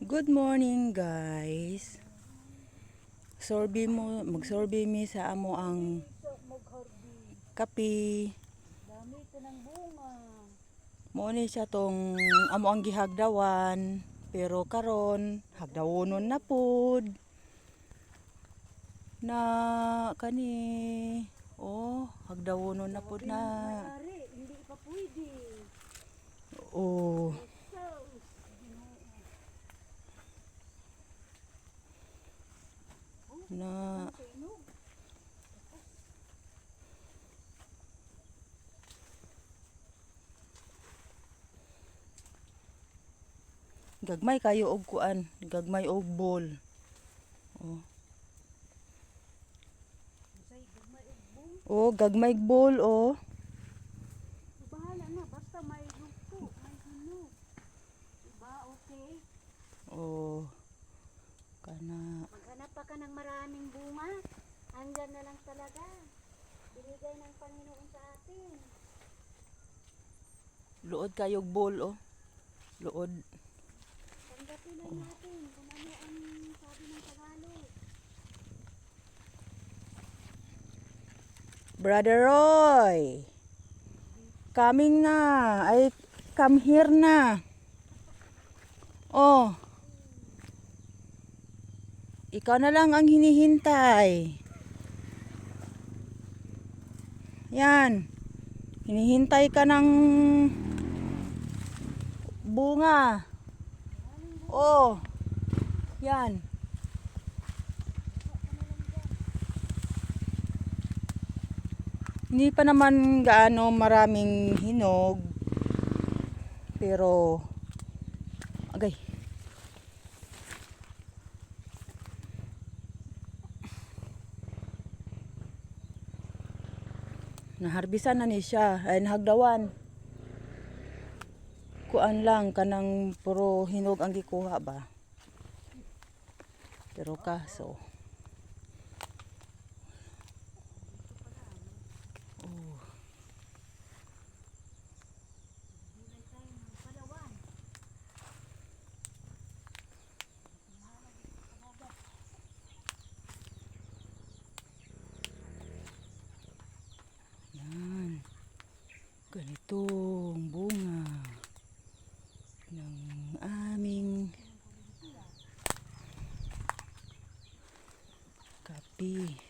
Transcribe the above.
Good morning guys. Sorbi mo, magsorbi mi sa amo ang kapi. Dami ito ng bunga. Mo ni siya tong amo ang gihagdawan. Pero karon hagdawonon na pud. Na kani oh hagdawonon na pud na. Hindi pa pwede. Oh gagmay kayo og kuan, gagmay og bol. Oh. Gagmay og. Oh, gagmay bol oh. Bahala na, basta may luto, may hinog. Diba, okay? Oh. Kana Maghanap pa ka ng maraming bunga. Andyan na lang talaga. Binigay ng Panginoon sa atin. luod kayog bol oh. Luod. Tanggapin lang natin kung ano ang sabi ng Tagalog. Brother Roy. Coming na. Ay, come here na. Oh. Ikaw na lang ang hinihintay. Yan. Hinihintay ka ng bunga. Oh. Yan. Hindi pa naman gaano maraming hinog. Pero agay. Naharbisan na ni siya, ay nahagdawan. Kuan lang kanang puro hinog ang gikuha ba. Pero kaso Yan. Ganitong bunga ng aming kapi.